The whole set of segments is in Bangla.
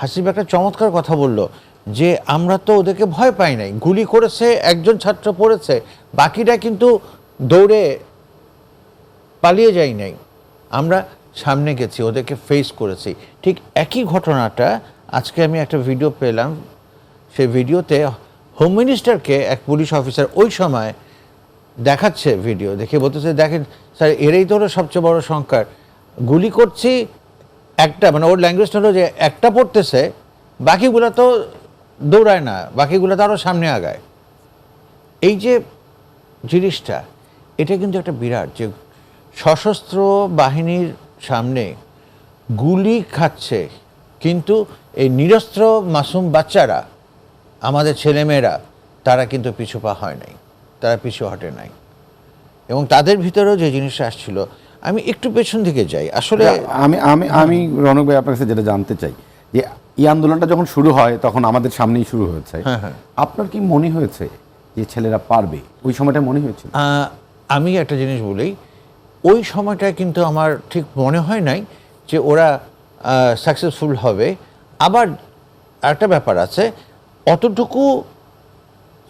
হাসিব একটা চমৎকার কথা বলল যে, আমরা তো ওদেরকে ভয় পাই নাই। গুলি করেছে, একজন ছাত্র পড়েছে বাকিটা কিন্তু দৌড়ে পালিয়ে যাই নাই। আমরা সামনে গেছি, ওদেরকে ফেস করেছি। ঠিক একই ঘটনাটা আজকে আমি একটা ভিডিও পেলাম। সেই ভিডিওতে হোম মিনিস্টারকে এক পুলিশ অফিসার ওই সময় দেখাচ্ছে ভিডিও দেখে বলতেছে, দেখেন স্যার এরাই তো সবচেয়ে বড় সংখ্যার। গুলি করছি একটা মানে ওর ল্যাঙ্গুয়েজটা হলো যে একটা পড়তেছে, বাকিগুলো তো দৌড়ায় না, বাকিগুলো তো আরও সামনে আগায়। এই যে জিনিসটা, এটা কিন্তু একটা বিরাট যে সশস্ত্র বাহিনীর সামনে গুলি খাচ্ছে, কিন্তু এই নিরস্ত্র মাসুম বাচ্চারা, আমাদের ছেলেমেয়েরা, তারা কিন্তু পিছু পা হয় নাই, তারা পিছু হটে নাই। এবং তাদের ভিতরেও যে জিনিসটা আসছিল আমি একটু পেছন দিকে যাই। আসলে আমি আমি আমি রনক ভাই আপনার কাছে যেটা জানতে চাই যে এই আন্দোলনটা যখন শুরু হয় তখন আমাদের সামনেই শুরু হয়েছে। হ্যাঁ, হ্যাঁ। আপনার কি মনে হয়েছে যে ছেলেরা পারবে? ওই সময়টা মনে হয়েছে আমি একটা জিনিস বলি ওই সময়টা কিন্তু আমার ঠিক মনে হয় নাই যে ওরা সাকসেসফুল হবে। আবার একটা ব্যাপার আছে অতটুকু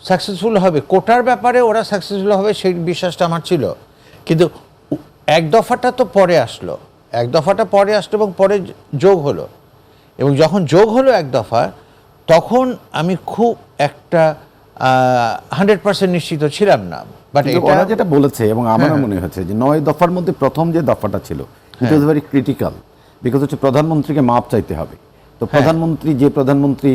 সাকসেসফুল হবে কোটার ব্যাপারে ওরা সাকসেসফুল হবে সেই বিশ্বাসটা আমার ছিল। কিন্তু এক দফাটা তো পরে আসলো এক দফাটা পরে আসলো এবং পরে যোগ হলো। এবং যখন যোগ হলো এক দফা তখন আমি খুব একটা হান্ড্রেড পার্সেন্ট নিশ্চিত ছিলাম না। বাট এটা যেটা বলেছে এবং আমারও হ্যাঁ, মনে হচ্ছে যে নয় দফার মধ্যে প্রথম যে দফাটা ছিল it was very critical because হচ্ছে প্রধানমন্ত্রীকে মাপ চাইতে হবে। তো হ্যাঁ। প্রধানমন্ত্রী যে প্রধানমন্ত্রী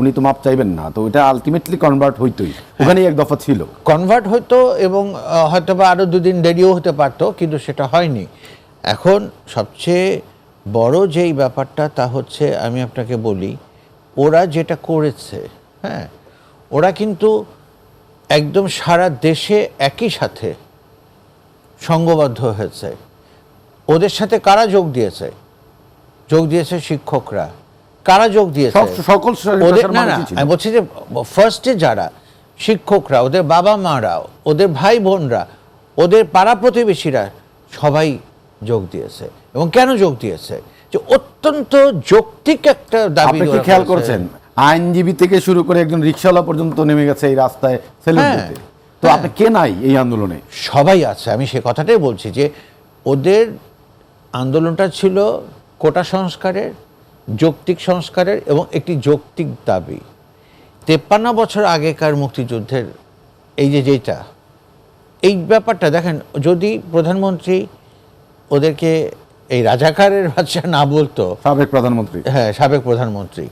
উনি তো মাপ চাইবেন না, তো এটা আলটিমেটলি কনভার্ট হইতোই। হ্যাঁ। ওখানেই এক দফা ছিল। কনভার্ট হতো এবং হয়তো বা আরও দুদিন দেরিও হতে পারতো, কিন্তু সেটা হয়নি। এখন সবচেয়ে বড় যেই ব্যাপারটা, তা হচ্ছে আমি আপনাকে বলি, ওরা যেটা করেছে হ্যাঁ ওরা কিন্তু একদম সারা দেশে একই সাথে সঙ্গবদ্ধ হয়েছে। ওদের সাথে কারা যোগ দিয়েছে? যোগ দিয়েছে শিক্ষকরা। কারা যোগ দিয়েছে? সকল ওদের না না আমি বলছি যে ফার্স্টে যারা শিক্ষকরা ওদের বাবা মারা ওদের ভাই বোনরা ওদের পাড়া প্রতিবেশীরা সবাই যোগ দিয়েছে। এবং কেন যোগ দিয়েছে? যে অত্যন্ত যৌক্তিক একটা দাবি খেয়াল করেছে। করেছেন? আইনজীবী থেকে শুরু করে একজন রিক্সাওয়ালা পর্যন্ত নেমে গেছে এই রাস্তায় হ্যাঁ, তো আপনি কে নাই এই আন্দোলনে? সবাই আছে আমি সে কথাটাই বলছি যে ওদের আন্দোলনটা ছিল কোটা সংস্কারের যৌক্তিক সংস্কারের এবং একটি যৌক্তিক দাবি। তেপ্পান্ন বছর আগেকার মুক্তিযুদ্ধের এই যে যেটা এই ব্যাপারটা দেখেন যদি প্রধানমন্ত্রী ওদেরকে এই রাজাকারের বাচ্চা না বলতো সাবেক প্রধানমন্ত্রী। হ্যাঁ সাবেক প্রধানমন্ত্রী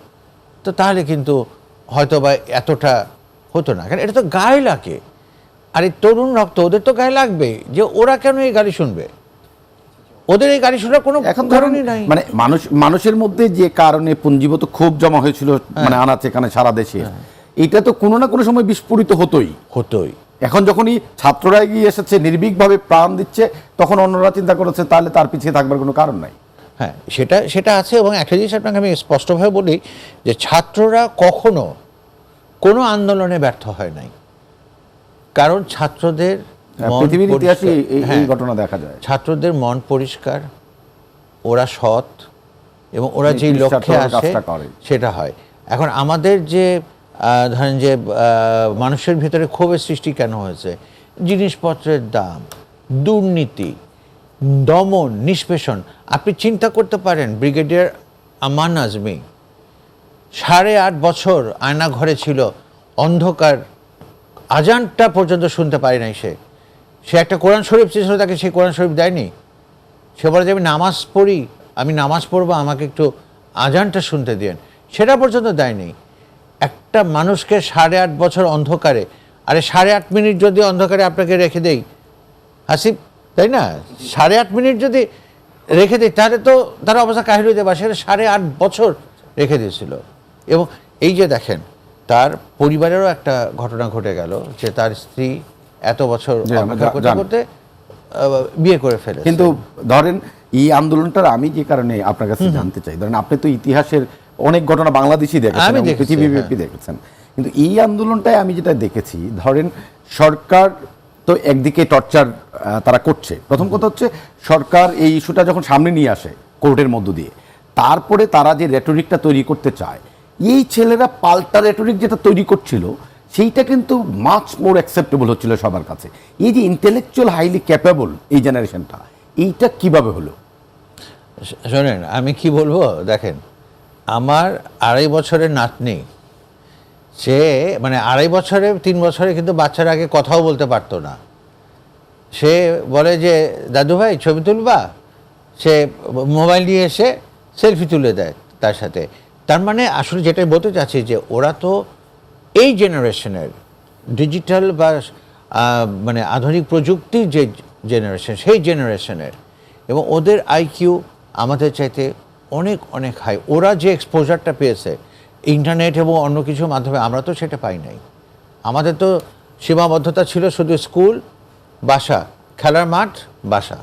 তো তাহলে কিন্তু হয়তো বা এতটা হতো না। কারণ এটা তো গায়ে লাগে। আর এই তরুণ রক্ত ওদের তো গায়ে লাগবে যে ওরা কেন এই গাড়ি শুনবে? ওদের এই গাড়ি শোনার কোনো এখন ধরুন কারণই নাই। মানে মানুষ মানুষের মধ্যে যে কারণে পুঞ্জীভূত ক্ষোভ জমা হয়েছিল হ্যাঁ। মানে আনাচে কানে সারা দেশে এটা তো কোনো না কোনো সময় বিস্ফোরিত হতোই। হতোই। এখন যখনই ছাত্ররা এগিয়ে এসেছে নির্ভীকভাবে প্রাণ দিচ্ছে তখন অন্যরা চিন্তা করেছে তাহলে তার পিছিয়ে থাকবার কোনো কারণ নাই। হ্যাঁ সেটা সেটা আছে এবং একটা জিনিস আপনাকে আমি স্পষ্টভাবে বলি যে ছাত্ররা কখনো কোনো আন্দোলনে ব্যর্থ হয় নাই। কারণ ছাত্রদের পৃথিবীর ইতিহাসে এই- হ্যাঁ। ঘটনা দেখা যায়। ছাত্রদের মন পরিষ্কার ওরা সৎ এবং ওরা যেই লক্ষ্যে আসে সেটা হয়। এখন আমাদের যে ধরেন যে মানুষের ভিতরে ক্ষোভের সৃষ্টি কেন হয়েছে? জিনিসপত্রের দাম দুর্নীতি দমন নিষ্পেষণ। আপনি চিন্তা করতে পারেন ব্রিগেডিয়ার আমান আজমি সাড়ে আট বছর আয়না ঘরে ছিল অন্ধকার আজানটা পর্যন্ত শুনতে পারি নাই সে। সে একটা কোরআন শরীফ ছিল তাকে সেই কোরআন শরীফ দেয়নি। সে বলে যে, আমি নামাজ পড়ি, আমি নামাজ পড়ব, আমাকে একটু আজানটা শুনতে দিন সেটা পর্যন্ত দেয়নি। একটা মানুষকে সাড়ে আট বছর অন্ধকারে, আরে সাড়ে আট মিনিট যদি অন্ধকারে আপনাকে রেখে দেই, হাসিব, তাই না? সাড়ে আট মিনিট যদি রেখে দিই, তাহলে তো তার অবস্থা কাহিল হইতে পারে। সেটা সাড়ে আট বছর রেখে দিয়েছিল। এবং এই যে দেখেন, তার পরিবারেরও একটা ঘটনা ঘটে গেল, যে তার স্ত্রী এত বছর করতে করতে বিয়ে করে ফেলে কিন্তু ধরেন এই আন্দোলনটার আমি যে কারণে আপনার কাছে জানতে চাই ধরেন আপনি তো ইতিহাসের অনেক ঘটনা বাংলাদেশই দেখেছেন পৃথিবীব্যাপী দেখেছেন। কিন্তু এই আন্দোলনটায় আমি যেটা দেখেছি ধরেন সরকার তো একদিকে টর্চার তারা করছে। প্রথম কথা হচ্ছে সরকার এই ইস্যুটা যখন সামনে নিয়ে আসে কোর্টের মধ্য দিয়ে তারপরে তারা যে রেটরিকটা তৈরি করতে চায় এই ছেলেরা পাল্টা রেটরিক যেটা তৈরি করছিল সেইটা কিন্তু মাচ মোর অ্যাকসেপ্টেবল হচ্ছিল সবার কাছে। এই যে ইন্টেলেকচুয়াল হাইলি ক্যাপেবল এই জেনারেশনটা এইটা কীভাবে হলো? শোনেন, আমি কি বলব? দেখেন, আমার আড়াই বছরের নাতনি, সে মানে আড়াই বছরে, তিন বছরে কিন্তু বাচ্চার আগে কথাও বলতে পারতো না। সে বলে যে, দাদু ভাই, ছবি তুলবা? সে মোবাইল নিয়ে এসে সেলফি তুলে দেয় তার সাথে। তার মানে আসলে যেটা বলতে চাচ্ছি যে, ওরা তো এই জেনারেশনের ডিজিটাল বা মানে আধুনিক প্রযুক্তির যে জেনারেশন সেই জেনারেশনের এবং ওদের আইকিউ আমাদের চাইতে অনেক অনেক হাই ওরা যে এক্সপোজারটা পেয়েছে ইন্টারনেট এবং অন্য কিছুর মাধ্যমে আমরা তো সেটা পাই নাই। আমাদের তো সীমাবদ্ধতা ছিল শুধু স্কুল বাসা খেলার মাঠ বাসা।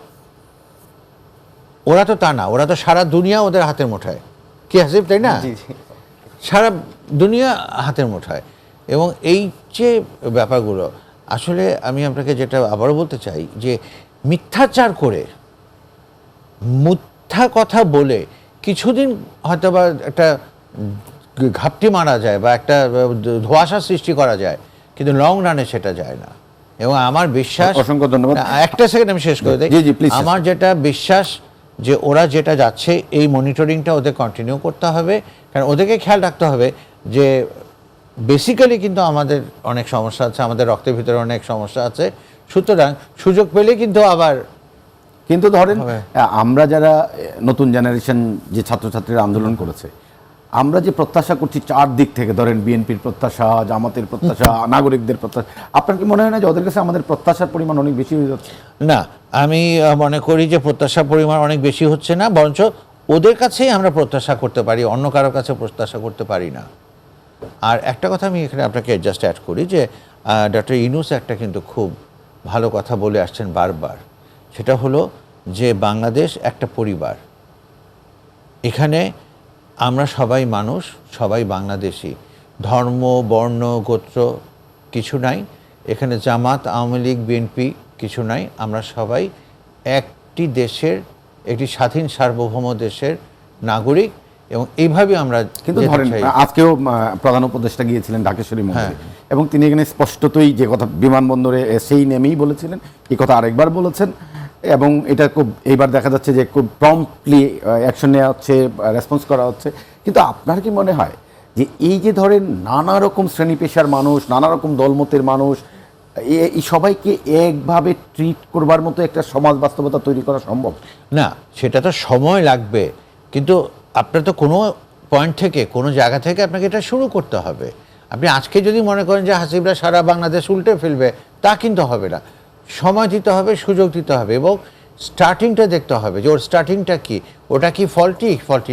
ওরা তো তা না ওরা তো সারা দুনিয়া ওদের হাতের মুঠায়। কি হাসিব তাই না? সারা দুনিয়া হাতের মুঠায়। এবং এই যে ব্যাপারগুলো আসলে আমি আপনাকে যেটা আবারও বলতে চাই যে মিথ্যাচার করে মিথ্যা কথা বলে কিছুদিন হয়তো বা একটা ঘাপটি মারা যায় বা একটা ধোঁয়াশা সৃষ্টি করা যায় কিন্তু লং রানে সেটা যায় না। এবং আমার বিশ্বাস অসংখ্য ধন্যবাদ। একটা সেকেন্ড আমি শেষ করে দিই। আমার যেটা বিশ্বাস যে ওরা যেটা যাচ্ছে এই মনিটরিংটা ওদের কন্টিনিউ করতে হবে। কারণ ওদেরকে খেয়াল রাখতে হবে যে বেসিক্যালি কিন্তু আমাদের অনেক সমস্যা আছে আমাদের রক্তের ভিতরে অনেক সমস্যা আছে। সুতরাং সুযোগ পেলে কিন্তু আবার কিন্তু ধরেন। আমরা যারা নতুন জেনারেশন যে ছাত্রছাত্রীরা আন্দোলন করেছে আমরা যে প্রত্যাশা করছি চার দিক থেকে ধরেন বিএনপির প্রত্যাশা জামাতের প্রত্যাশা নাগরিকদের প্রত্যাশা আপনার কি মনে হয় না যে ওদের কাছে আমাদের প্রত্যাশার পরিমাণ অনেক বেশি হয়ে যাচ্ছে? না আমি মনে করি যে প্রত্যাশার পরিমাণ অনেক বেশি হচ্ছে না বরঞ্চ ওদের কাছেই আমরা প্রত্যাশা করতে পারি অন্য কারও কাছে প্রত্যাশা করতে পারি না। আর একটা কথা আমি এখানে আপনাকে জাস্ট অ্যাড করি যে ডক্টর ইনুস একটা কিন্তু খুব ভালো কথা বলে আসছেন বারবার। সেটা হলো যে, বাংলাদেশ একটা পরিবার। এখানে আমরা সবাই মানুষ, সবাই বাংলাদেশি। ধর্ম, বর্ণ, গোত্র কিছু নাই। এখানে জামাত, আওয়ামী লীগ বিএনপি কিছু নাই। আমরা সবাই একটি দেশের, একটি স্বাধীন সার্বভৌম দেশের নাগরিক। এবং এইভাবে আমরা কিন্তু ধরেন। আজকেও প্রধান উপদেষ্টা গিয়েছিলেন ঢাকেশ্বরী মন্দিরে। হ্যাঁ। এবং তিনি এখানে স্পষ্টতই যে কথা বিমানবন্দরে সেই নেমেই বলেছিলেন এই কথা আরেকবার বলেছেন। এবং এটা খুব এইবার দেখা যাচ্ছে যে খুব প্রম্পটলি অ্যাকশন নেওয়া হচ্ছে রেসপন্স করা হচ্ছে। কিন্তু আপনার কি মনে হয় যে এই যে ধরেন নানা রকম শ্রেণি পেশার মানুষ নানা রকম দলমতের মানুষ এই সবাইকে একভাবে ট্রিট করবার মতো একটা সমাজ বাস্তবতা তৈরি করা সম্ভব? না সেটা তো সময় লাগবে। কিন্তু আপনার তো কোনো পয়েন্ট থেকে, কোনো জায়গা থেকে আপনাকে এটা শুরু করতে হবে। আপনি আজকে যদি মনে করেন যে হাসিবরা সারা বাংলাদেশ উল্টে ফেলবে, তা কিন্তু হবে না। সময় দিতে হবে, সুযোগ দিতে হবে এবং স্টার্টিংটা দেখতে হবে যে ওর স্টার্টিংটা কি, ওটা কি ফল্টি ফল্টি